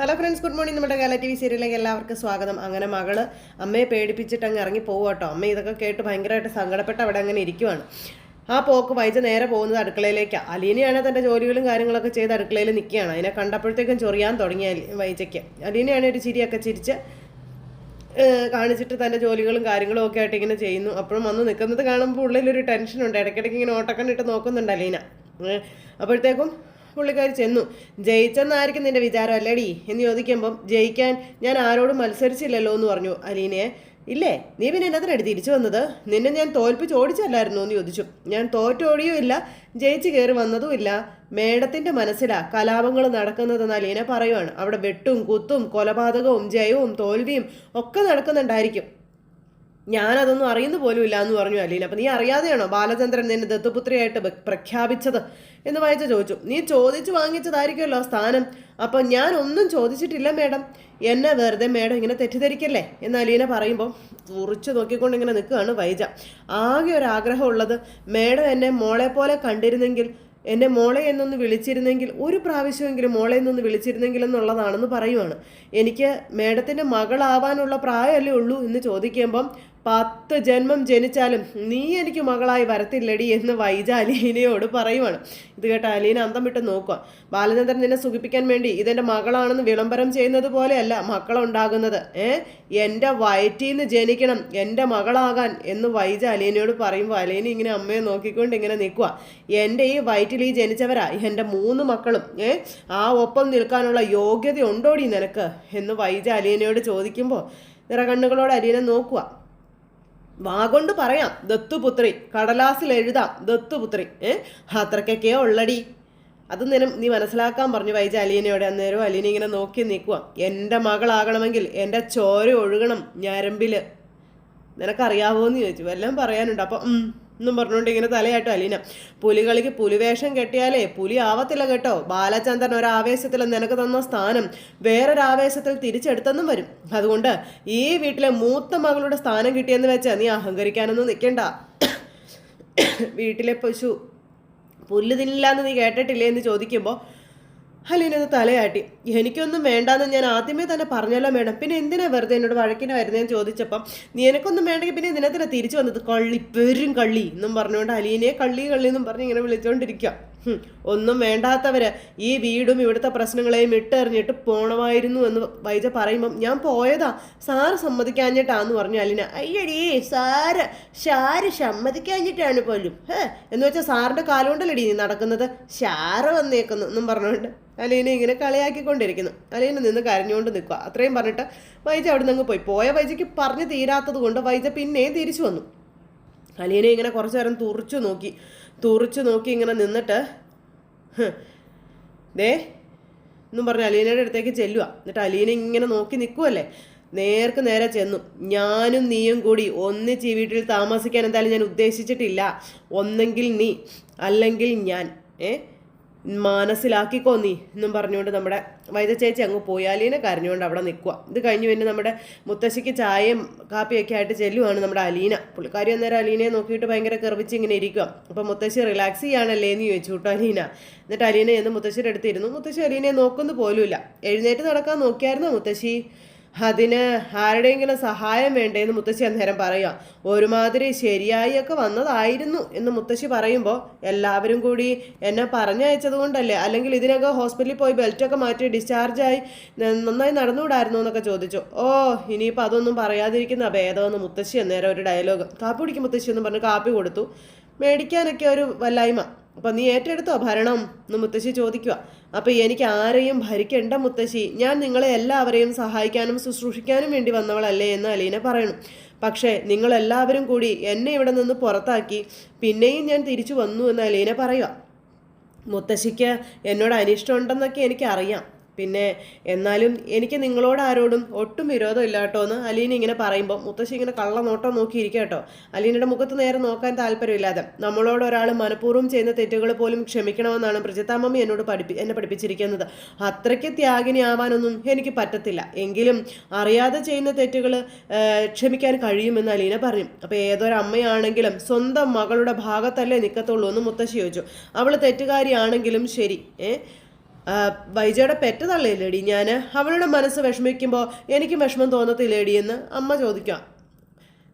Hello friends good morning നമ്മുടെ Kerala T V സീരിയലിലേക്ക് എല്ലാവർക്കും സ്വാഗതം. അങ്ങനെ മകൾ അമ്മയെ പേടിപ്പിച്ചിട്ട് അങ്ങ് ഇറങ്ങി പോകും കേട്ടോ അമ്മ ഇതൊക്കെ കേട്ട് ഭയങ്കരമായിട്ട് സങ്കടപ്പെട്ട് അവിടെ അങ്ങനെ ഇരിക്കുവാണ്. ആ പോക്ക് വൈജ നേരെ പോകുന്നത് അടുക്കളയിലേക്കാണ് അലീനയാണ് തന്റെ ജോലികളും കാര്യങ്ങളൊക്കെ ചെയ്ത് അടുക്കളയിൽ നിൽക്കുകയാണ്. അതിനെ കണ്ടപ്പോഴത്തേക്കും ചൊറിയാൻ തുടങ്ങിയ വൈജയ്ക്ക്. അലീനയാണ് ഒരു ചിരിയൊക്കെ ചിരിച്ച് കാണിച്ചിട്ട് തന്റെ ജോലികളും കാര്യങ്ങളും ഒക്കെ ആയിട്ട് ഇങ്ങനെ ചെയ്യുന്നു. അപ്പോഴും വന്ന് നിൽക്കുന്നത് കാണുമ്പോൾ ഉള്ളിലൊരു ടെൻഷനുണ്ട്. ഇടയ്ക്കിടയ്ക്ക് ഇങ്ങനെ ഓട്ടക്കണ്ണിട്ട് നോക്കുന്നുണ്ട് അലീന. അപ്പോഴത്തേക്കും പുള്ളിക്കാരി ചെന്നു. ജയിച്ചെന്നായിരിക്കും നിന്റെ വിചാരം അല്ലേടി? എന്ന് ചോദിക്കുമ്പം ജയിക്കാൻ ഞാൻ ആരോടും മത്സരിച്ചില്ലല്ലോ എന്ന് പറഞ്ഞു. അലീനയെ ഇല്ലേ നീ പിന്നെ എന്നതിനടി തിരിച്ചു വന്നത്? നിന്നെ ഞാൻ തോൽപ്പിച്ച് ഓടിച്ചല്ലായിരുന്നു? എന്ന് ചോദിച്ചു. ഞാൻ തോറ്റോടിയും ഇല്ല ജയിച്ച് കയറി വന്നതും ഇല്ല. മേഡത്തിന്റെ മനസ്സിലാ കലാപങ്ങൾ നടക്കുന്നതെന്ന് അലീന പറയുവാണ്. അവിടെ വെട്ടും കുത്തും കൊലപാതകവും ജയവും തോൽവിയും ഒക്കെ നടക്കുന്നുണ്ടായിരിക്കും. ഞാനതൊന്നും അറിയുന്ന പോലും ഇല്ല എന്ന് പറഞ്ഞു അലീന. അപ്പം നീ അറിയാതെയാണോ ബാലചന്ദ്രൻ നിന്നെ ദത്തുപുത്രിയായിട്ട് പ്രഖ്യാപിച്ചത്? എന്ന് വായിച്ച ചോദിച്ചു. നീ ചോദിച്ചു വാങ്ങിച്ചതായിരിക്കുമല്ലോ സ്ഥാനം. അപ്പം ഞാൻ ഒന്നും ചോദിച്ചിട്ടില്ല മേഡം. എന്നെ വെറുതെ മേഡം ഇങ്ങനെ തെറ്റിദ്ധരിക്കല്ലേ? എന്ന് അലീന പറയുമ്പോൾ ഉറിച്ചു നോക്കിക്കൊണ്ട് ഇങ്ങനെ നിൽക്കുകയാണ് വൈജ. ആകെ ഒരു ആഗ്രഹമുള്ളത് മേഡം എന്നെ മോളെ പോലെ കണ്ടിരുന്നെങ്കിൽ എന്നെ മോളെ എന്നൊന്ന് വിളിച്ചിരുന്നെങ്കിൽ ഒരു പ്രാവശ്യമെങ്കിലും മോളെ എന്നൊന്ന് വിളിച്ചിരുന്നെങ്കിൽ എന്നുള്ളതാണെന്ന് പറയുവാണ്. എനിക്ക് മേഡത്തിന്റെ മകളാവാനുള്ള പ്രായമല്ലേ ഉള്ളൂ എന്ന് ചോദിക്കുമ്പം പത്ത് ജന്മം ജനിച്ചാലും നീ എനിക്ക് മകളായി വരത്തില്ലടി എന്ന് വൈജ അലീനയോട് പറയുവാണ്. ഇത് കേട്ട അലീന അന്തം വിട്ട് നോക്കുക ബാലചന്ദ്രൻ നിന്നെ സുഖിപ്പിക്കാൻ വേണ്ടി ഇതെന്റെ മകളാണെന്ന് വിളംബരം ചെയ്യുന്നത് പോലെയല്ല മക്കളുണ്ടാകുന്നത്. ഏ? എന്റെ വയറ്റിൽ നിന്ന് ജനിക്കണം എന്റെ മകളാകാൻ എന്ന് വൈജ അലീനയോട് പറയുമ്പോൾ അലീന ഇങ്ങനെ അമ്മയെ നോക്കിക്കൊണ്ട് ഇങ്ങനെ നിൽക്കുക എന്റെ ഈ വയറ്റിൽ ഈ ജനിച്ചവരാ എന്റെ മൂന്ന് മക്കളും. ഏ? ആ ഒപ്പം നിൽക്കാനുള്ള യോഗ്യത ഉണ്ടോടി നിനക്ക്? എന്ന് വൈജ അലീനയോട് ചോദിക്കുമ്പോൾ നിറകണ്ണുകളോട് അലീന നോക്കുക വാഗൊണ്ട് പറയാം. ദത്തുപുത്രി കടലാസിൽ എഴുതാം. ദത്തുപുത്രി. ഏ? അത്രക്കൊക്കെയോ ഉള്ളടി. അത് നിനം നീ മനസ്സിലാക്കാൻ പറഞ്ഞു വൈജ അലീനയോടെ. അന്നേരം അലീന ഇങ്ങനെ നോക്കി നിൽക്കുക എന്റെ മകളാകണമെങ്കിൽ എന്റെ ചോര ഒഴുകണം ഞരമ്പിൽ നിനക്കറിയാവോ എന്ന് ചോദിച്ചു. എല്ലാം പറയാനുണ്ട്? അപ്പം എന്നും പറഞ്ഞുകൊണ്ട് ഇങ്ങനെ തലയാട്ടോ അലീന. പുലികളിക്ക് പുലിവേഷം കെട്ടിയാലേ പുലി ആവത്തില്ല കേട്ടോ. ബാലചന്ദ്രൻ ഒരാവേശത്തിൽ നിനക്ക് തന്ന സ്ഥാനം വേറൊരാവേശത്തിൽ തിരിച്ചെടുത്തെന്നും വരും. അതുകൊണ്ട് ഈ വീട്ടിലെ മൂത്ത മകളുടെ സ്ഥാനം കിട്ടിയെന്ന് വെച്ചാൽ നീ അഹങ്കരിക്കാനൊന്നും നിൽക്കണ്ട വീട്ടിലെ പശു പുല്ല് തിന്നില്ല എന്ന് നീ കേട്ടിട്ടില്ലേ എന്ന് ചോദിക്കുമ്പോൾ ഹലീനത് തലയാട്ടി. എനിക്കൊന്നും വേണ്ടാന്ന് ഞാൻ ആദ്യമേ തന്നെ പറഞ്ഞല്ലോ മേഡം. പിന്നെ എന്തിനാ വെറുതെ എന്നോട് വഴക്കിന് വരുന്നതെന്ന് ചോദിച്ചപ്പം നീ എനിക്കൊന്നും വേണ്ടെങ്കിൽ പിന്നെ ഇതിനെ തന്നെ തിരിച്ചു വന്നത് കള്ളി പെരും കള്ളി എന്നും പറഞ്ഞുകൊണ്ട് അലീനയെ കള്ളി കള്ളി എന്നും പറഞ്ഞ് ഇങ്ങനെ വിളിച്ചുകൊണ്ടിരിക്കുക ഒന്നും വേണ്ടാത്തവര് ഈ വീടും ഇവിടുത്തെ പ്രശ്നങ്ങളെയും ഇട്ടെറിഞ്ഞിട്ട് പോണമായിരുന്നു എന്ന് വൈജ പറയുമ്പം ഞാൻ പോയതാ. സാറ് സമ്മതിക്കാഞ്ഞിട്ടാന്ന് പറഞ്ഞു അലിന. അയ്യടി സാറ് ഷാര് സമ്മതിക്കാഞ്ഞിട്ടാണ് പോലും. ഹേ എന്ന് വെച്ചാൽ സാറിന്റെ കാലുകൊണ്ടല്ലടി നീ നടക്കുന്നത്? ഷാറ് വന്നേക്കുന്നു എന്നും പറഞ്ഞുകൊണ്ട് അലീന ഇങ്ങനെ കളിയാക്കിക്കൊണ്ടിരിക്കുന്നു. അലീന നിന്ന് കരഞ്ഞുകൊണ്ട് നിൽക്കുക അത്രയും പറഞ്ഞിട്ട് വൈജ അവിടെ നിന്ന് പോയി. പോയ വൈജയ്ക്ക് പറഞ്ഞു തീരാത്തത് കൊണ്ട് വൈജ പിന്നെയും തിരിച്ചു വന്നു. അലീന ഇങ്ങനെ കുറച്ചു നേരം തുറച്ചു നോക്കി. തുറിച്ചു നോക്കി ഇങ്ങനെ നിന്നിട്ട് ദേ എന്നും പറഞ്ഞ് അലീനയുടെ അടുത്തേക്ക് ചെല്ലുക എന്നിട്ട് അലീന ഇങ്ങനെ നോക്കി നിൽക്കുമല്ലേ നേർക്ക് നേരെ ചെന്നു. ഞാനും നീയും കൂടി ഒന്നിച്ച് ഈ വീട്ടിൽ താമസിക്കാൻ എന്തായാലും ഞാൻ ഉദ്ദേശിച്ചിട്ടില്ല. ഒന്നെങ്കിൽ നീ അല്ലെങ്കിൽ ഞാൻ ഏ? മനസ്സിലാക്കിക്കോ നീ എന്നും പറഞ്ഞുകൊണ്ട് നമ്മുടെ വൈദ്യ ചേച്ചി അങ്ങ് പോയാലീനെ കരഞ്ഞുകൊണ്ട് അവിടെ നിൽക്കുക ഇത് കഴിഞ്ഞ് പിന്നെ നമ്മുടെ മുത്തശ്ശിക്ക് ചായയും കാപ്പിയൊക്കെ ആയിട്ട് ചെല്ലുവാണ് നമ്മുടെ അലീന. പുള്ളിക്കാരി അന്നേരം അലീനയെ നോക്കിയിട്ട് ഭയങ്കര കെറിവിച്ച് ഇങ്ങനെ ഇരിക്കുക അപ്പം മുത്തശ്ശി റിലാക്സ് ചെയ്യാണല്ലേ എന്ന് ചോദിച്ചു കേട്ടോ അലീന. എന്നിട്ട് അലീന എന്ന് മുത്തശ്ശിയുടെ അടുത്തിരുന്നു മുത്തശ്ശി അലീനയെ നോക്കുന്നു പോലുമില്ല. എഴുന്നേറ്റ് നടക്കാൻ നോക്കിയായിരുന്നോ മുത്തശ്ശി? അതിന് ആരുടെയെങ്കിലും സഹായം വേണ്ടേന്ന് മുത്തശ്ശി അന്നേരം പറയാം ഒരുമാതിരി ശരിയായി ഒക്കെ വന്നതായിരുന്നു എന്ന് മുത്തശ്ശി പറയുമ്പോൾ എല്ലാവരും കൂടി എന്നെ പറഞ്ഞയച്ചത് കൊണ്ടല്ലേ അല്ലെങ്കിൽ ഇതിനൊക്കെ ഹോസ്പിറ്റലിൽ പോയി ബെൽറ്റൊക്കെ മാറ്റി ഡിസ്ചാർജായി നന്നായി നടന്നുകൂടായിരുന്നു എന്നൊക്കെ ചോദിച്ചു. ഓ ഇനിയിപ്പോൾ അതൊന്നും പറയാതിരിക്കുന്ന ഭേദമെന്ന് മുത്തശ്ശി അന്നേരം ഒരു ഡയലോഗ് കാപ്പി കുടിക്കും മുത്തശ്ശി എന്ന് പറഞ്ഞ് കാപ്പി കൊടുത്തു. മേടിക്കാനൊക്കെ ഒരു വല്ലായ്മ. അപ്പം നീ ഏറ്റെടുത്തോ ഭരണം? എന്ന് മുത്തശ്ശി ചോദിക്കുക. അപ്പം എനിക്ക് ആരെയും ഭരിക്കേണ്ട മുത്തശ്ശി. ഞാൻ നിങ്ങളെ എല്ലാവരെയും സഹായിക്കാനും ശുശ്രൂഷിക്കാനും വേണ്ടി വന്നവളല്ലേ എന്ന് അലീന പറയണം. പക്ഷേ നിങ്ങളെല്ലാവരും കൂടി എന്നെ ഇവിടെ നിന്ന് പുറത്താക്കി പിന്നെയും ഞാൻ തിരിച്ചു വന്നു എന്ന് അലീന പറയുക. മുത്തശ്ശിക്ക് എന്നോട് അനിഷ്ടമുണ്ടെന്നൊക്കെ എനിക്കറിയാം. പിന്നെ എന്നാലും എനിക്ക് നിങ്ങളോട് ആരോടും ഒട്ടും വിരോധം ഇല്ല കേട്ടോ എന്ന് അലീന ഇങ്ങനെ പറയുമ്പോൾ മുത്തശ്ശി ഇങ്ങനെ കള്ള നോട്ടം നോക്കിയിരിക്കുക കേട്ടോ. അലീനയുടെ മുഖത്ത് നേരെ നോക്കാൻ താല്പര്യമില്ലാതെ നമ്മളോട് ഒരാൾ മനഃപൂർവം ചെയ്യുന്ന തെറ്റുകൾ പോലും ക്ഷമിക്കണമെന്നാണ് പ്രജിത്താമ്മ എന്നോട് പഠിപ്പി എന്നെ പഠിപ്പിച്ചിരിക്കുന്നത്. അത്രയ്ക്ക് ത്യാഗിനിയാവാനൊന്നും എനിക്ക് പറ്റത്തില്ല. എങ്കിലും അറിയാതെ ചെയ്യുന്ന തെറ്റുകൾ ക്ഷമിക്കാൻ കഴിയുമെന്ന് അലീന പറഞ്ഞു. അപ്പോൾ ഏതൊരമ്മയാണെങ്കിലും സ്വന്തം മകളുടെ ഭാഗത്തല്ലേ നിൽക്കത്തുള്ളൂ എന്ന് മുത്തശ്ശി ചോദിച്ചു. അവൾ തെറ്റുകാരിയാണെങ്കിലും ശരി ഏ? ആ, വൈജയുടെ പെറ്റ് തള്ളിയില്ലേടി? ഞാൻ അവളുടെ മനസ്സ് വിഷമിക്കുമ്പോൾ എനിക്കും വിഷമം തോന്നത്തില്ലേടി എന്ന് അമ്മ ചോദിക്കാം.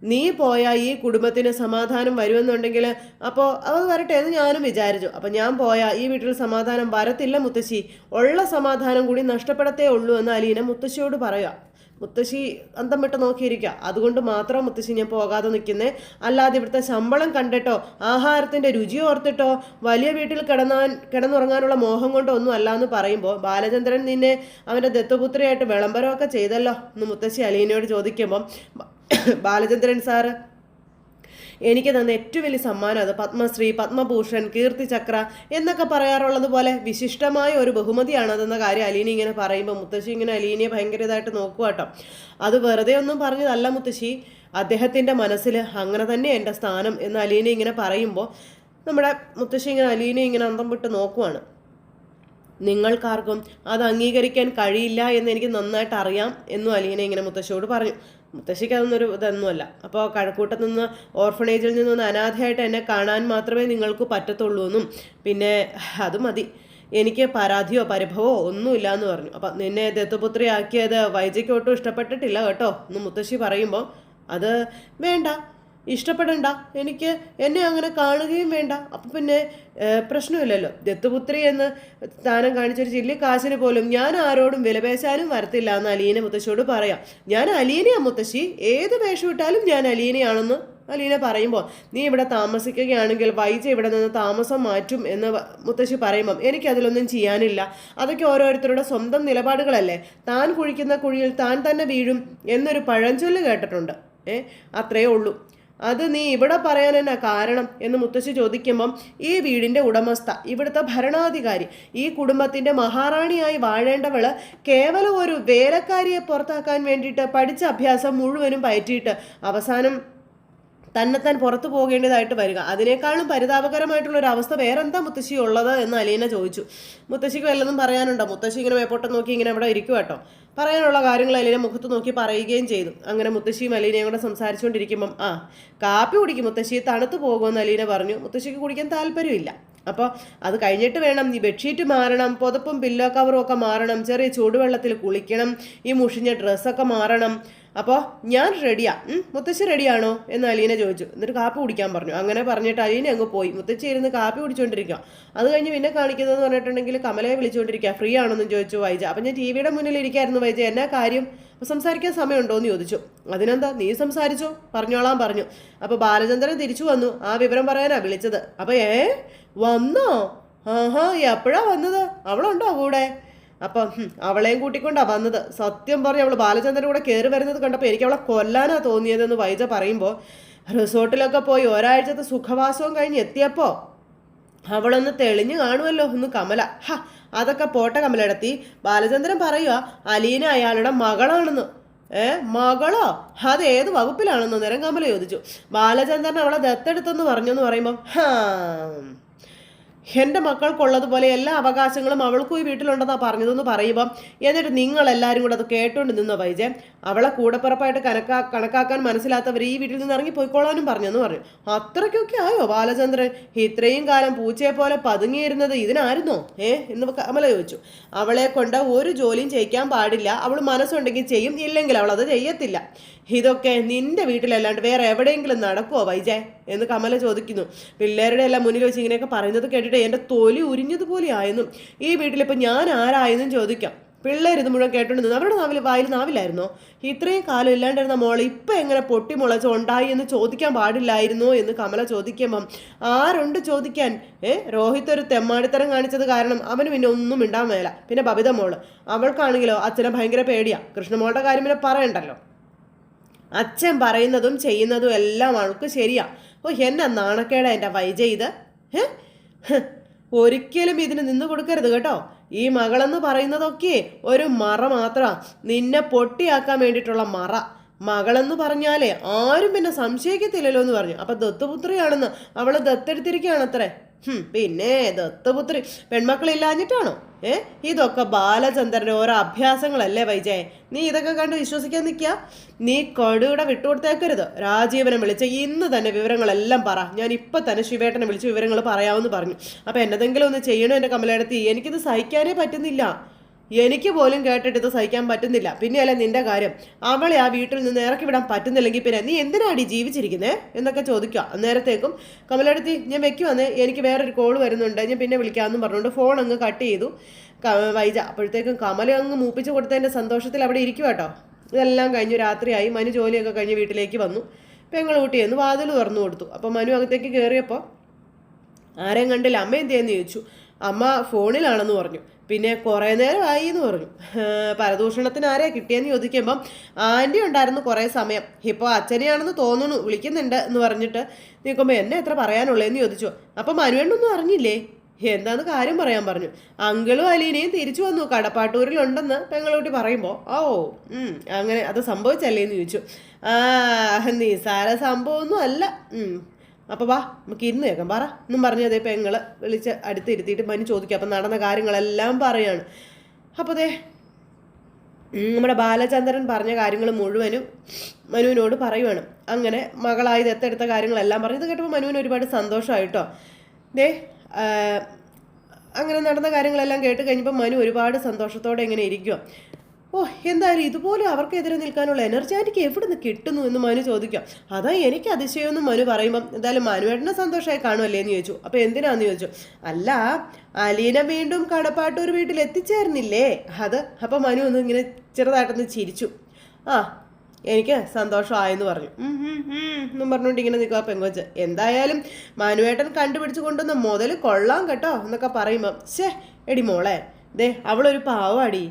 നീ പോയാൽ ഈ കുടുംബത്തിന് സമാധാനം വരുമെന്നുണ്ടെങ്കിൽ അപ്പോൾ അത് വരട്ടെ എന്ന് ഞാനും വിചാരിച്ചു. അപ്പം ഞാൻ പോയാൽ ഈ വീട്ടിൽ സമാധാനം വരത്തില്ല മുത്തശ്ശി. ഉള്ള സമാധാനം കൂടി നഷ്ടപ്പെടത്തേ ഉള്ളൂ എന്ന് അലീന മുത്തശ്ശിയോട് പറയാം. മുത്തശ്ശി അന്തം വിട്ട് നോക്കിയിരിക്കുക. അതുകൊണ്ട് മാത്രം മുത്തശ്ശി ഞാൻ പോകാതെ നിൽക്കുന്നേ. അല്ലാതെ ഇവിടുത്തെ ശമ്പളം കണ്ടിട്ടോ? ആഹാരത്തിന്റെ രുചി ഓർത്തിട്ടോ? വലിയ വീട്ടിൽ കിടന്നാൻ കിടന്നുറങ്ങാനുള്ള മോഹം കൊണ്ടോ ഒന്നും അല്ല എന്ന് പറയുമ്പോൾ ബാലചന്ദ്രൻ നിന്നെ അവന്റെ ദത്തപുത്രിയായിട്ട് വിളംബരമൊക്കെ ചെയ്തല്ലോ എന്ന് മുത്തശ്ശി അലീനയോട് ചോദിക്കുമ്പം ബാലചന്ദ്രൻ സാറ് എനിക്ക് തന്ന ഏറ്റവും വലിയ സമ്മാനം അത് പത്മശ്രീ പത്മഭൂഷൺ കീർത്തിചക്ര എന്നൊക്കെ പറയാറുള്ളത് പോലെ വിശിഷ്ടമായ ഒരു ബഹുമതിയാണ് അതെന്ന കാര്യം അലീനി ഇങ്ങനെ പറയുമ്പോൾ മുത്തശ്ശി ഇങ്ങനെ അലീനിയെ ഭയങ്കര ഇതായിട്ട് നോക്കുക കേട്ടോ. അത് വെറുതെ ഒന്നും പറഞ്ഞതല്ല മുത്തശ്ശി. അദ്ദേഹത്തിന്റെ മനസ്സിൽ അങ്ങനെ തന്നെ എന്റെ സ്ഥാനം എന്ന് അലീന ഇങ്ങനെ പറയുമ്പോൾ നമ്മുടെ മുത്തശ്ശി ഇങ്ങനെ അലീന ഇങ്ങനെ അന്തം വിട്ട് നോക്കുവാണ്. നിങ്ങൾക്കാർക്കും അത് അംഗീകരിക്കാൻ കഴിയില്ല എന്ന് എനിക്ക് നന്നായിട്ട് അറിയാം എന്നും അലീന ഇങ്ങനെ മുത്തശ്ശിയോട് പറഞ്ഞു. മുത്തശ്ശിക്ക് അതൊന്നൊരു ഇതൊന്നുമല്ല. അപ്പോൾ കഴക്കൂട്ടത്ത് നിന്ന് ഓർഫണേജിൽ നിന്നൊന്ന് അനാഥയായിട്ട് എന്നെ കാണാൻ മാത്രമേ നിങ്ങൾക്ക് പറ്റത്തുള്ളൂ എന്നും. പിന്നെ അത് മതി. എനിക്ക് പരാതിയോ പരിഭവോ ഒന്നുമില്ല എന്ന് പറഞ്ഞു. അപ്പം നിന്നെ ദത്തുപുത്രിയാക്കിയത് വൈജയ്ക്ക് ഒട്ടും ഇഷ്ടപ്പെട്ടിട്ടില്ല കേട്ടോ എന്ന് മുത്തശ്ശി പറയുമ്പോൾ അത് വേണ്ട. ഇഷ്ടപ്പെടണ്ട. എനിക്ക് എന്നെ അങ്ങനെ കാണുകയും വേണ്ട. അപ്പം പിന്നെ പ്രശ്നമില്ലല്ലോ. ദത്തുപുത്രി എന്ന് സ്ഥാനം കാണിച്ചൊരു ചില്ലി കാശിന് പോലും ഞാൻ ആരോടും വിലപേശാനും വരത്തില്ല എന്ന് അലീന മുത്തശ്ശിയോട് പറയാം. ഞാൻ അലീനയാ മുത്തശ്ശി. ഏത് വേഷം ഇട്ടാലും ഞാൻ അലീനയാണെന്ന് അലീന പറയുമ്പോൾ നീ ഇവിടെ താമസിക്കുകയാണെങ്കിൽ വൈജ ഇവിടെ നിന്ന് താമസം മാറ്റും എന്ന് മുത്തശ്ശി പറയുമ്പം എനിക്കതിലൊന്നും ചെയ്യാനില്ല. അതൊക്കെ ഓരോരുത്തരുടെ സ്വന്തം നിലപാടുകളല്ലേ. താൻ കുഴിക്കുന്ന കുഴിയിൽ താൻ തന്നെ വീഴും എന്നൊരു പഴഞ്ചൊല്ല് കേട്ടിട്ടുണ്ട്. ഏ അത്രയേ ഉള്ളൂ. അത് നീ ഇവിടെ പറയാൻ എന്നാ കാരണം? എന്ന് മുത്തശ്ശി ചോദിക്കുമ്പം ഈ വീടിന്റെ ഉടമസ്ഥ ഇവിടുത്തെ ഭരണാധികാരി ഈ കുടുംബത്തിന്റെ മഹാറാണിയായി വാഴേണ്ടവൾ കേവലം ഒരു വേലക്കാരിയെ പുറത്താക്കാൻ വേണ്ടിയിട്ട് പഠിച്ച അഭ്യാസം മുഴുവനും പയറ്റിയിട്ട് അവസാനം തന്നെത്താൻ പുറത്തു പോകേണ്ടതായിട്ട് വരിക. അതിനേക്കാളും പരിതാപകരമായിട്ടുള്ള ഒരു അവസ്ഥ വേറെ എന്താ മുത്തശ്ശി ഉള്ളത് എന്ന് അലീന ചോദിച്ചു. മുത്തശ്ശിക്ക് വല്ലതും പറയാനുണ്ടോ? മുത്തശ്ശി ഇങ്ങനെ മേപ്പോട്ട് നോക്കി ഇങ്ങനെ അവിടെ ഇരിക്കും കേട്ടോ പറയാനുള്ള കാര്യങ്ങൾ അലീന മുഖത്ത് നോക്കി പറയുകയും ചെയ്തു. അങ്ങനെ മുത്തശ്ശിയും അലീനയും കൂടെ സംസാരിച്ചുകൊണ്ടിരിക്കുമ്പം ആ കാപ്പി കുടിക്കും മുത്തശ്ശി തണുത്തു പോകുമെന്ന് അലീന പറഞ്ഞു. മുത്തശ്ശിക്ക് കുടിക്കാൻ താല്പര്യമില്ല. അപ്പോൾ അത് കഴിഞ്ഞിട്ട് വേണം ഈ ബെഡ്ഷീറ്റ് മാറണം പുതപ്പും പില്ലോ കവറും ഒക്കെ മാറണം ചെറിയ ചൂടുവെള്ളത്തിൽ കുളിക്കണം ഈ മുഷിഞ്ഞ ഡ്രസ്സൊക്കെ മാറണം അപ്പോൾ ഞാൻ റെഡിയാ മുത്തശ്ശി റെഡിയാണോ എന്ന് അലീന ചോദിച്ചു. എന്നിട്ട് കാപ്പി കുടിക്കാൻ പറഞ്ഞു. അങ്ങനെ പറഞ്ഞിട്ട് അലീന അങ്ങ് പോയി. മുത്തശ്ശി ഇരുന്ന് കാപ്പി കുടിച്ചുകൊണ്ടിരിക്കുക അത് കഴിഞ്ഞ് പിന്നെ കാണിക്കുന്നതെന്ന് പറഞ്ഞിട്ടുണ്ടെങ്കിൽ കമലയെ വിളിച്ചുകൊണ്ടിരിക്കുക ഫ്രീ ആണെന്നും ചോദിച്ചു വൈജ. അപ്പം ഞാൻ ടി വിയുടെ മുന്നിൽ ഇരിക്കായിരുന്നു വൈജ. എന്നാ കാര്യം? സംസാരിക്കാൻ സമയമുണ്ടോ എന്ന് ചോദിച്ചു. അതിനെന്താ? നീ സംസാരിച്ചോ? പറഞ്ഞോളാം പറഞ്ഞു. അപ്പോൾ ബാലചന്ദ്രൻ തിരിച്ചു വന്നു. ആ വിവരം പറയാനാ വിളിച്ചത്. അപ്പോൾ ഏ? വന്നോ? ആഹാ എപ്പോഴാ വന്നത്? അവളുണ്ടോ കൂടെ? അപ്പം അവളെയും കൂട്ടിക്കൊണ്ടാ വന്നത്. സത്യം പറഞ്ഞ് അവൾ ബാലചന്ദ്രൻ കൂടെ കയറി വരുന്നത് കണ്ടപ്പോൾ എനിക്ക് അവളെ കൊല്ലാനാ തോന്നിയതെന്ന് വൈജ പറയുമ്പോൾ റിസോർട്ടിലൊക്കെ പോയി ഒരാഴ്ചത്തെ സുഖവാസവും കഴിഞ്ഞ് എത്തിയപ്പോൾ അവളൊന്ന് തെളിഞ്ഞു കാണുമല്ലോ ഒന്ന് കമല. ഹ അതൊക്കെ പോട്ടെ കമലടത്തി ബാലചന്ദ്രൻ പറയുക അലീന അയാളുടെ മകളാണെന്ന്. ഏ മകളോ? അത് ഏത് വകുപ്പിലാണെന്ന്? നിരം കമല ചോദിച്ചു. ബാലചന്ദ്രൻ അവളെ ദത്തെടുത്തെന്ന് പറഞ്ഞു എന്ന് പറയുമ്പോൾ ഹാ. എന്റെ മക്കൾക്കുള്ളതുപോലെ എല്ലാ അവകാശങ്ങളും അവൾക്കും ഈ വീട്ടിലുണ്ടെന്നാണ് പറഞ്ഞതെന്ന് പറയുമ്പം എന്നിട്ട് നിങ്ങളെല്ലാവരും കൂടെ അത് കേട്ടുകൊണ്ട് നിന്ന വൈജയൻ അവളെ കൂടപ്പിറപ്പായിട്ട് കണക്കാ കണക്കാക്കാൻ മനസ്സിലാത്തവർ ഈ വീട്ടിൽ നിന്ന് ഇറങ്ങി പോയിക്കോളാനും പറഞ്ഞെന്ന് പറഞ്ഞു അത്രയ്ക്കൊക്കെ ആയോ ബാലചന്ദ്രൻ? ഇത്രയും കാലം പൂച്ചയെ പോലെ പതുങ്ങിയിരുന്നത് ഇതിനായിരുന്നോ? ഏ? എന്ന് കമല ചോദിച്ചു. അവളെ കൊണ്ട് ഒരു ജോലിയും ചെയ്യിക്കാൻ പാടില്ല. അവൾ മനസ്സുണ്ടെങ്കിൽ ചെയ്യും. ഇല്ലെങ്കിൽ അവൾ അത് ചെയ്യത്തില്ല. ഇതൊക്കെ നിന്റെ വീട്ടിലല്ലാണ്ട് വേറെ എവിടെയെങ്കിലും നടക്കുമോ വൈജയ് എന്ന് കമല ചോദിക്കുന്നു. പിള്ളേരുടെ എല്ലാം മുന്നിൽ വെച്ച് ഇങ്ങനെയൊക്കെ പറയുന്നത് കേട്ടിട്ട് എന്റെ തൊലി ഉരിഞ്ഞതുപോലെ ആയെന്നും ഈ വീട്ടിലിപ്പോൾ ഞാൻ ആരായെന്നും ചോദിക്കാം. പിള്ളേർ ഇത് മുഴുവൻ കേട്ടോണ്ട് അവരുടെ നാവിൽ വായിൽ നാവിലായിരുന്നോ ഇത്രയും കാലം ഇല്ലാണ്ടിരുന്ന മോളെ ഇപ്പം എങ്ങനെ പൊട്ടിമുളച്ച് ഉണ്ടായി എന്ന് ചോദിക്കാൻ പാടില്ലായിരുന്നോ എന്ന് കമല ചോദിക്കുമ്പം ആരുണ്ട് ചോദിക്കാൻ? ഏ രോഹിത് ഒരു തെമ്മാടിത്തരം കാണിച്ചത് കാരണം അവന് പിന്നെ ഒന്നും ഇണ്ടാൻ മേല. പിന്നെ ബബിത മോൾ. അവൾക്കാണെങ്കിലോ അച്ഛനെ ഭയങ്കര പേടിയാ. കൃഷ്ണമോളുടെ കാര്യം പിന്നെ പറയണ്ടല്ലോ. അച്ഛൻ പറയുന്നതും ചെയ്യുന്നതും എല്ലാം അവൾക്ക് ശരിയാ. ഓ എന്നെ നാണക്കേടാ എന്റെ വൈജ ഇത്? ഒരിക്കലും ഇതിന് നിന്ന് കൊടുക്കരുത് കേട്ടോ. ഈ മകളെന്ന് പറയുന്നതൊക്കെ ഒരു മറ മാത്രമാണ് നിന്നെ പൊട്ടിയാക്കാൻ വേണ്ടിയിട്ടുള്ള മറ. മകളെന്ന് പറഞ്ഞാലേ ആരും പിന്നെ സംശയിക്കത്തില്ലല്ലോ എന്ന് പറഞ്ഞു. അപ്പൊ ദത്തുപുത്രിയാണെന്ന് അവൾ ദത്തെടുത്തിരിക്കുകയാണത്രേ. പിന്നെ ദത്തപുത്രി പെൺമക്കളില്ലാഞ്ഞിട്ടാണോ? ഏ? ഇതൊക്കെ ബാലചന്ദ്രന്റെ ഓരോ അഭ്യാസങ്ങളല്ലേ വൈജയ നീ ഇതൊക്കെ കണ്ട് വിശ്വസിക്കാൻ നിൽക്കുക നീ കൊടുവിടെ വിട്ടുകൊടുത്തേക്കരുത്. രാജീവനെ വിളിച്ച് ഇന്ന് തന്നെ വിവരങ്ങളെല്ലാം പറ. ഞാൻ ഇപ്പൊ തന്നെ ശിവേട്ടനെ വിളിച്ച് വിവരങ്ങൾ പറയാമെന്ന് പറഞ്ഞു. അപ്പൊ എന്നതെങ്കിലും ഒന്ന് ചെയ്യണോ എന്റെ കമലെടുത്തി എനിക്കിത് സഹിക്കാനേ പറ്റുന്നില്ല. എനിക്ക് പോലും കേട്ടിട്ട് ഇത് സഹിക്കാൻ പറ്റുന്നില്ല. പിന്നെയല്ല നിന്റെ കാര്യം. അവളെ ആ വീട്ടിൽ നിന്ന് ഇറക്കി വിടാൻ പറ്റുന്നില്ലെങ്കിൽ പിന്നെ നീ എന്തിനാടി ജീവിച്ചിരിക്കുന്നേ? എന്നൊക്കെ ചോദിക്കുക. അന്നേരത്തേക്കും കമലടുത്തി ഞാൻ വെക്കുവന്ന്. എനിക്ക് വേറൊരു കോൾ വരുന്നുണ്ട്. ഞാൻ പിന്നെ വിളിക്കാമെന്നും പറഞ്ഞുകൊണ്ട് ഫോൺ അങ്ങ് കട്ട് ചെയ്തു. വൈജ അപ്പോഴത്തേക്കും കമല അങ്ങ് മൂപ്പിച്ച് കൊടുത്തതിന്റെ സന്തോഷത്തിൽ അവിടെ ഇരിക്കുക കേട്ടോ ഇതെല്ലാം കഴിഞ്ഞു രാത്രിയായി. മനു ജോലിയൊക്കെ കഴിഞ്ഞ് വീട്ടിലേക്ക് വന്നു. പെങ്ങളൂട്ടി എന്ന് വാതിൽ തുറന്നു കൊടുത്തു. അപ്പോൾ മനു അകത്തേക്ക് കയറിയപ്പോൾ ആരെയും കണ്ടില്ല. അമ്മ എന്ത് ചെയ്യുന്നു? ചോദിച്ചു. അമ്മ ഫോണിലാണെന്ന് പറഞ്ഞു. പിന്നെ കുറേ നേരമായി എന്ന് പറഞ്ഞു. പരദൂഷണത്തിന് ആരെയാ കിട്ടിയെന്ന് ചോദിക്കുമ്പം ആന്റി ഉണ്ടായിരുന്നു കുറേ സമയം. ഇപ്പോൾ അച്ഛനെയാണെന്ന് തോന്നുന്നു വിളിക്കുന്നുണ്ട് എന്ന് പറഞ്ഞിട്ട് നിൽക്കുമ്പോൾ എന്നെ എത്ര പറയാനുള്ളതെന്ന് ചോദിച്ചു. അപ്പം മനുവേണ്ടൊന്നും അറിഞ്ഞില്ലേ? എന്താന്ന് കാര്യം പറയാൻ പറഞ്ഞു. അങ്കിളും അലീനയും തിരിച്ചു വന്നു. കടപ്പാട്ടൂരിലുണ്ടെന്ന് പെങ്ങളൂട്ടി പറയുമ്പോൾ ഓ അങ്ങനെ അത് സംഭവിച്ചല്ലേ എന്ന് ചോദിച്ചു. ആ നിസാര സംഭവമൊന്നും അല്ല. ഉം, അപ്പൊ വാ നമുക്ക് ഇന്ന് കേൾക്കാം. പറ. എന്നും പറഞ്ഞു അതേ പെങ്ങൾ വിളിച്ച് അടുത്തിരുത്തിയിട്ട് മനു ചോദിക്കുക അപ്പം നടന്ന കാര്യങ്ങളെല്ലാം പറയാണ്. അപ്പോൾ ദേ നമ്മുടെ ബാലചന്ദ്രൻ പറഞ്ഞ കാര്യങ്ങൾ മുഴുവനും മനുവിനോട് പറയുവാണ്. അങ്ങനെ മകളായി ദത്തെടുത്ത കാര്യങ്ങളെല്ലാം പറഞ്ഞു. ഇത് കേട്ടപ്പോൾ മനുവിന് ഒരുപാട് സന്തോഷമായിട്ടോ ദേ അങ്ങനെ നടന്ന കാര്യങ്ങളെല്ലാം കേട്ട് കഴിഞ്ഞപ്പോൾ മനു ഒരുപാട് സന്തോഷത്തോടെ ഇങ്ങനെ ഇരിക്കുക ഓ എന്തായാലും ഇതുപോലെ അവർക്കെതിരെ നിൽക്കാനുള്ള എനർജി എനിക്ക് എവിടെ നിന്ന് കിട്ടുന്നു എന്ന് മനു ചോദിക്കാം. അതാ എനിക്ക് അതിശയമെന്ന് മനു പറയുമ്പം എന്തായാലും മനുവേട്ടനെ സന്തോഷമായി കാണുമല്ലേ എന്ന് ചോദിച്ചു. അപ്പോൾ എന്തിനാന്ന് ചോദിച്ചു. അല്ല അലീന വീണ്ടും കടപ്പാട്ടൂർ വീട്ടിൽ എത്തിച്ചേർന്നില്ലേ? അത് അപ്പം മനു ഒന്ന് ഇങ്ങനെ ചെറുതായിട്ടൊന്ന് ചിരിച്ചു. ആ എനിക്ക് സന്തോഷമായെന്ന് പറഞ്ഞു. എന്നും പറഞ്ഞുകൊണ്ട് ഇങ്ങനെ നിൽക്കുക പെങ്കോച്ച്. എന്തായാലും മനുവേട്ടൻ കണ്ടുപിടിച്ച് കൊണ്ടുവന്ന മുതൽ കൊള്ളാം കേട്ടോ എന്നൊക്കെ പറയുമ്പം ശേ എടി മോളെ ദേ അവളൊരു പാവാടി.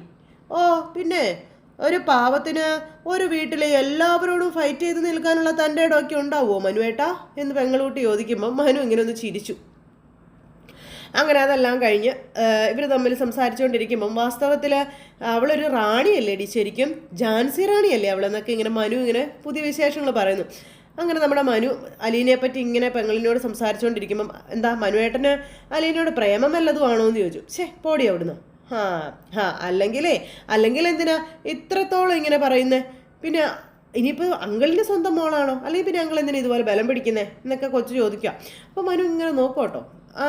ഓ പിന്നെ ഒരു പാവത്തിന് ഒരു വീട്ടിലെ എല്ലാവരോടും ഫൈറ്റ് ചെയ്ത് നിൽക്കാനുള്ള തന്റെ ഇടമൊക്കെ ഉണ്ടാവുമോ മനുവേട്ടാ എന്ന് പെങ്ങളൂട്ടി ചോദിക്കുമ്പോൾ മനു ഇങ്ങനെ ഒന്ന് ചിരിച്ചു. അങ്ങനെ അതെല്ലാം കഴിഞ്ഞ് ഇവർ തമ്മിൽ സംസാരിച്ചുകൊണ്ടിരിക്കുമ്പം വാസ്തവത്തിൽ അവളൊരു റാണിയല്ലേടി ശരിക്കും? ജാൻസി റാണിയല്ലേ അവളെന്നൊക്കെ ഇങ്ങനെ മനു ഇങ്ങനെ പുതിയ വിശേഷങ്ങൾ പറയുന്നു. അങ്ങനെ നമ്മുടെ മനു അലീനയെ പറ്റി ഇങ്ങനെ പെങ്ങളിനോട് സംസാരിച്ചുകൊണ്ടിരിക്കുമ്പം എന്താ മനുവേട്ടന് അലീനയോട് പ്രേമം വല്ലതും ആണോ എന്ന് ചോദിച്ചു. ഛേ പോടി അവിടുന്ന്. ഹാ ഹാ അല്ലെങ്കിലേ അല്ലെങ്കിൽ എന്തിനാ ഇത്രത്തോളം ഇങ്ങനെ പറയുന്നേ? പിന്നെ ഇനിയിപ്പോൾ അങ്കിളിന്റെ സ്വന്തം മോളാണോ? അല്ലെങ്കിൽ പിന്നെ അങ്കൾ എന്തിനാ ഇതുപോലെ ബലം പിടിക്കുന്നേ? എന്നൊക്കെ കൊച്ചു ചോദിക്കുക. അപ്പോൾ മനു ഇങ്ങനെ നോക്കോട്ടോ ആ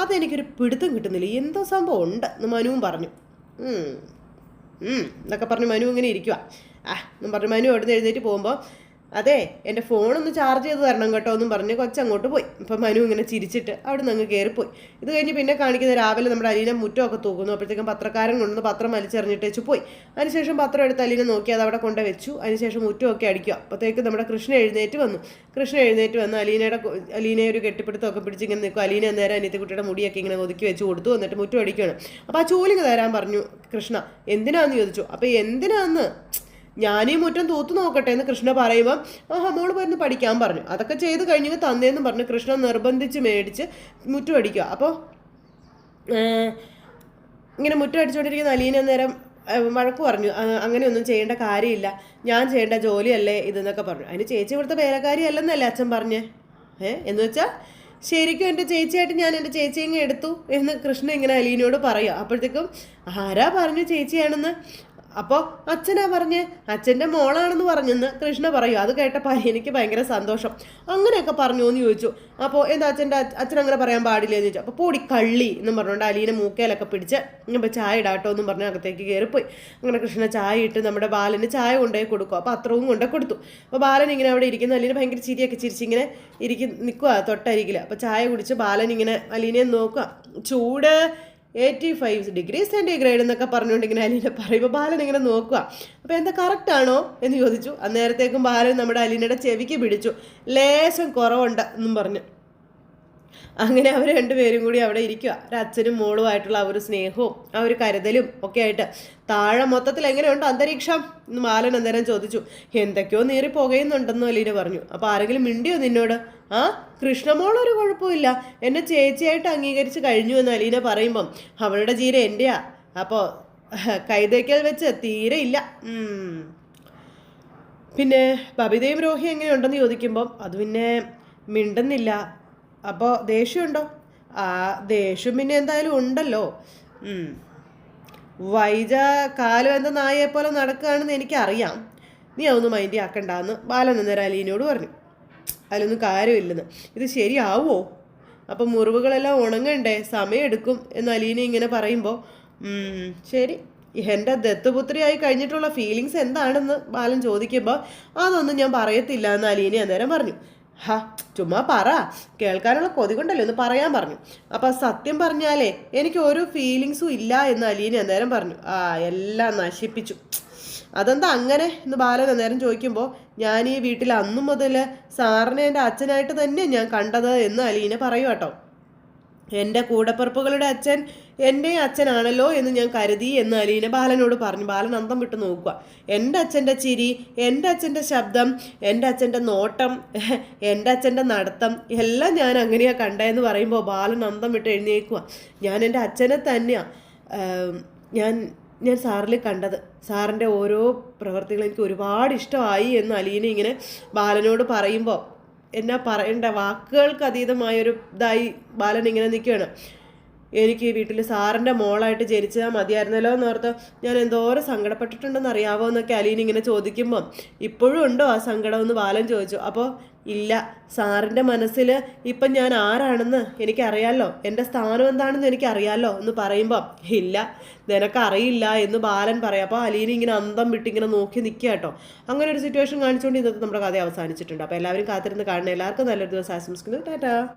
അതെനിക്കൊരു പിടുത്തം കിട്ടുന്നില്ല. എന്തോ സംഭവം ഉണ്ട് എന്ന് മനുവും പറഞ്ഞു. എന്നൊക്കെ പറഞ്ഞു മനു ഇങ്ങനെ ഇരിക്കുക ആ എന്നും പറഞ്ഞ് മനു നിന്ന് എഴുന്നേറ്റ് പോകുമ്പോൾ അതെ എന്റെ ഫോണൊന്ന് ചാർജ് ചെയ്ത് തരണം കേട്ടോ എന്നും പറഞ്ഞ് കൊച്ചങ്ങോട്ട് പോയി. ഇപ്പം മനു ഇങ്ങനെ ചിരിച്ചിട്ട് അവിടെ നിന്ന് അങ്ങ് കയറിപ്പോയി ഇത് കഴിഞ്ഞ് പിന്നെ കാണിക്കുന്ന രാവിലെ നമ്മുടെ അലീന മുറ്റമൊക്കെ തൂക്കുന്നു. അപ്പോഴത്തേക്കും പത്രക്കാരൻ കൊണ്ടുവന്ന് പത്രം വലിച്ചെറിഞ്ഞിട്ട് വെച്ച് പോയി. അതിനുശേഷം പത്രം എടുത്ത് അലീന നോക്കി അത് അവിടെ കൊണ്ട് വെച്ചു. അതിനുശേഷം മുറ്റമൊക്കെ അടിക്കുക. അപ്പോഴത്തേക്ക് നമ്മുടെ കൃഷ്ണ എഴുന്നേറ്റ് വന്നു. കൃഷ്ണ എഴുന്നേറ്റ് വന്ന് അലീനയുടെ അലീനയെ ഒരു കെട്ടിപ്പിടുത്തമൊക്കെ പിടിച്ച് ഇങ്ങനെ നിൽക്കും. അലീന നേരം അനിയത്തിക്കുട്ടിയുടെ മുടിയൊക്കെ ഇങ്ങനെ ഒതുക്കി വെച്ച് കൊടുത്തു. എന്നിട്ട് മുറ്റം അടിക്കുകയാണ്. അപ്പോൾ ആ ചൂലിങ് തരാൻ പറഞ്ഞു കൃഷ്ണ. എന്തിനാന്ന് ചോദിച്ചു. അപ്പോൾ എന്തിനാന്ന്? ഞാനീ മുറ്റം തൂത്തു നോക്കട്ടെ എന്ന് കൃഷ്ണ പറയുമ്പോൾ ആഹാ മോൾ പോയിരുന്നു പഠിക്കാൻ പറഞ്ഞു. അതൊക്കെ ചെയ്ത് കഴിഞ്ഞ് തന്നേന്ന് പറഞ്ഞു കൃഷ്ണ നിർബന്ധിച്ച് മേടിച്ച് മുറ്റം അടിക്കുക. അപ്പോൾ ഇങ്ങനെ മുറ്റം അടിച്ചുകൊണ്ടിരിക്കുന്ന അലീന നേരം വഴക്ക് പറഞ്ഞു. അങ്ങനെയൊന്നും ചെയ്യേണ്ട കാര്യമില്ല. ഞാൻ ചെയ്യേണ്ട ജോലിയല്ലേ ഇതെന്നൊക്കെ പറഞ്ഞു. അതിന് ചേച്ചി ഇവിടുത്തെ വേലക്കാരി അല്ലെന്നല്ലേ അച്ഛൻ പറഞ്ഞേ? ഏ എന്ന് വെച്ചാൽ ശരിക്കും എന്റെ ചേച്ചിയായിട്ട് ഞാൻ എന്റെ ചേച്ചിയെ എടുത്തു എന്ന് കൃഷ്ണൻ ഇങ്ങനെ അലീനയോട് പറയുക. അപ്പോഴത്തേക്കും ആരാ പറഞ്ഞു ചേച്ചിയാണെന്ന്? അപ്പോൾ അച്ഛനാ പറഞ്ഞ്? അച്ഛന്റെ മോളാണെന്ന് പറഞ്ഞെന്ന് കൃഷ്ണ പറയും. അത് കേട്ടപ്പോൾ എനിക്ക് ഭയങ്കര സന്തോഷം. അങ്ങനെയൊക്കെ പറഞ്ഞു എന്ന് ചോദിച്ചു. അപ്പോൾ എന്താ അച്ഛന്റെ അച്ഛൻ അങ്ങനെ പറയാൻ പാടില്ല എന്ന് ചോദിച്ചു. അപ്പോൾ പൊടി കള്ളി എന്നും പറഞ്ഞുകൊണ്ട് അലീനെ മൂക്കേലൊക്കെ പിടിച്ച് ഇപ്പോൾ ചായ ഇടാട്ടോ എന്നും പറഞ്ഞ് അകത്തേക്ക് കയറിപ്പോയി അങ്ങനെ കൃഷ്ണ ചായ ഇട്ട് നമ്മുടെ ബാലന് ചായ കൊണ്ടേ കൊടുക്കും. അപ്പോൾ അത്രവും കൊണ്ടേ കൊടുത്തു. അപ്പോൾ ബാലൻ ഇങ്ങനെ അവിടെ ഇരിക്കുന്ന. അലീന ഭയങ്കര ചിരിയൊക്കെ ചിരിച്ചിങ്ങനെ ഇരിക്കും നിൽക്കുക തൊട്ടരികിൽ അപ്പോൾ ചായ കുടിച്ച് ബാലൻ ഇങ്ങനെ അലീനെ നോക്കുക ചൂട് എയ്റ്റി ഫൈവ് ഡിഗ്രി സെന്റിഗ്രേഡ് എന്നൊക്കെ പറഞ്ഞുകൊണ്ട് ഇങ്ങനെ അലീന പറയുമ്പോൾ ബാലൻ ഇങ്ങനെ നോക്കുക. അപ്പോൾ എന്താ കറക്റ്റ് ആണോ എന്ന് ചോദിച്ചു. അന്നേരത്തേക്കും ബാലൻ നമ്മുടെ അലീനയുടെ ചെവിക്ക് പിടിച്ചു. ലേശം കുറവുണ്ട് എന്നും പറഞ്ഞു. അങ്ങനെ അവർ രണ്ടുപേരും കൂടി അവിടെ ഇരിക്കുക ഒരു അച്ഛനും മോളുമായിട്ടുള്ള ആ ഒരു സ്നേഹവും ആ ഒരു കരുതലും ഒക്കെ ആയിട്ട്. താഴെ മൊത്തത്തിൽ എങ്ങനെയുണ്ട് അന്തരീക്ഷം? ബാലൻ അന്നേരം ചോദിച്ചു. എന്തൊക്കെയോ നീറി പുകയുന്നുണ്ടെന്ന് അലീന പറഞ്ഞു. അപ്പോൾ ആരെങ്കിലും മിണ്ടിയോ നിന്നോട്? ആ കൃഷ്ണമോളൊരു കുഴപ്പമില്ല എന്നെ ചേച്ചിയായിട്ട് അംഗീകരിച്ച് കഴിഞ്ഞു എന്ന് അലീന പറയുമ്പം അവളുടെ ജീര എന്റെയാ അപ്പോൾ കൈതയ്ക്കൽ വെച്ച് തീരെ ഇല്ല. പിന്നെ ബബിതയും രോഹി എങ്ങനെയുണ്ടെന്ന് ചോദിക്കുമ്പം അത് പിന്നെ മിണ്ടുന്നില്ല. അപ്പോൾ ദേഷ്യമുണ്ടോ? ആ ദേഷ്യം പിന്നെ എന്തായാലും ഉണ്ടല്ലോ. വൈജ കാലം എന്ന നായയെ പോലെ നടക്കുകയാണെന്ന് എനിക്കറിയാം. നീ അതൊന്നും മൈൻഡ് ആക്കണ്ടെന്ന് ബാലൻ അന്നേരം അലീനോട് പറഞ്ഞു. അതിലൊന്നും കാര്യമില്ലെന്ന്. ഇത് ശരിയാവോ? അപ്പം മുറിവുകളെല്ലാം ഉണങ്ങണ്ടേ? സമയമെടുക്കും എന്ന് അലീന ഇങ്ങനെ പറയുമ്പോൾ "ഉം, ശരി. എന്റെ ദത്തുപുത്രിയായി കഴിഞ്ഞിട്ടുള്ള ഫീലിങ്സ് എന്താണെന്ന് ബാലൻ ചോദിക്കുമ്പോൾ അതൊന്നും ഞാൻ പറയത്തില്ല എന്ന് അലീന അന്നേരം പറഞ്ഞു. ഹാ ചുമ്മാ പറ. കേൾക്കാനുള്ള കൊതി കൊണ്ടല്ലേ ഒന്ന് പറയാൻ പറഞ്ഞു. അപ്പം സത്യം പറഞ്ഞാലേ എനിക്ക് ഒരു ഫീലിങ്സും ഇല്ല എന്ന് അലീന അന്നേരം പറഞ്ഞു. ആ എല്ലാം നശിപ്പിച്ചു. അതെന്താ അങ്ങനെ? എന്ന് ബാലൻ അന്നേരം ചോദിക്കുമ്പോൾ ഞാൻ ഈ വീട്ടിൽ അന്നു മുതൽ സാറിനെ എന്റെ അച്ഛനായിട്ട് തന്നെ ഞാൻ കണ്ടത് എന്ന് അലീന പറയൂ കേട്ടോ എന്റെ കൂടപ്പിറപ്പുകളുടെ അച്ഛൻ എന്റെ അച്ഛനാണല്ലോ എന്ന് ഞാൻ കരുതി എന്ന് അലീന ബാലനോട് പറഞ്ഞു. ബാലൻ അന്തം വിട്ട് നോക്കുക. എന്റെ അച്ഛന്റെ ചിരി എന്റെ അച്ഛന്റെ ശബ്ദം എന്റെ അച്ഛന്റെ നോട്ടം എന്റെ അച്ഛന്റെ നടത്തം എല്ലാം ഞാൻ അങ്ങനെയാണ് കണ്ടതെന്ന് പറയുമ്പോൾ ബാലൻ അന്തം വിട്ട് എഴുന്നേക്കുക ഞാൻ എന്റെ അച്ഛനെ തന്നെയാണ് ഞാൻ ഞാൻ സാറിൽ കണ്ടത്. സാറിന്റെ ഓരോ പ്രവർത്തികളും എനിക്ക് ഒരുപാട് ഇഷ്ടമായി എന്ന് അലീന ഇങ്ങനെ ബാലനോട് പറയുമ്പോൾ എന്നാ പറയണ്ട വാക്കുകൾക്ക് അതീതമായൊരു ഇതായി ബാലൻ ഇങ്ങനെ നിൽക്കുകയാണ്. എനിക്ക് ഈ വീട്ടിൽ സാറിന്റെ മോളായിട്ട് ജനിച്ചാൽ മതിയായിരുന്നല്ലോ എന്നോർത്ത് ഞാൻ എന്തോരം സങ്കടപ്പെട്ടിട്ടുണ്ടെന്ന് അറിയാവോ എന്നൊക്കെ അലീൻ ഇങ്ങനെ ചോദിക്കുമ്പം ഇപ്പോഴും ഉണ്ടോ ആ സങ്കടം എന്ന് ബാലൻ ചോദിച്ചു. അപ്പോൾ ഇല്ല സാറിന്റെ മനസ്സിൽ ഇപ്പം ഞാൻ ആരാണെന്ന് എനിക്കറിയാലോ എന്റെ സ്ഥാനം എന്താണെന്ന് എനിക്കറിയാലോ എന്ന് പറയുമ്പോൾ ഇല്ല നിനക്കറിയില്ല എന്ന് ബാലൻ പറയാം. അപ്പോൾ അലീന ഇങ്ങനെ അന്തം വിട്ട് ഇങ്ങനെ നോക്കി നിൽക്കുക കേട്ടോ. അങ്ങനെ ഒരു സിറ്റുവേഷൻ കാണിച്ചുകൊണ്ട് ഇന്നത്തെ നമ്മുടെ കഥ അവസാനിച്ചിട്ടുണ്ട്. അപ്പോൾ എല്ലാവരും കാത്തിരുന്ന് കാണണം. എല്ലാവർക്കും നല്ലൊരു ദിവസം ആശംസിക്കുന്നു. ടാറ്റാ.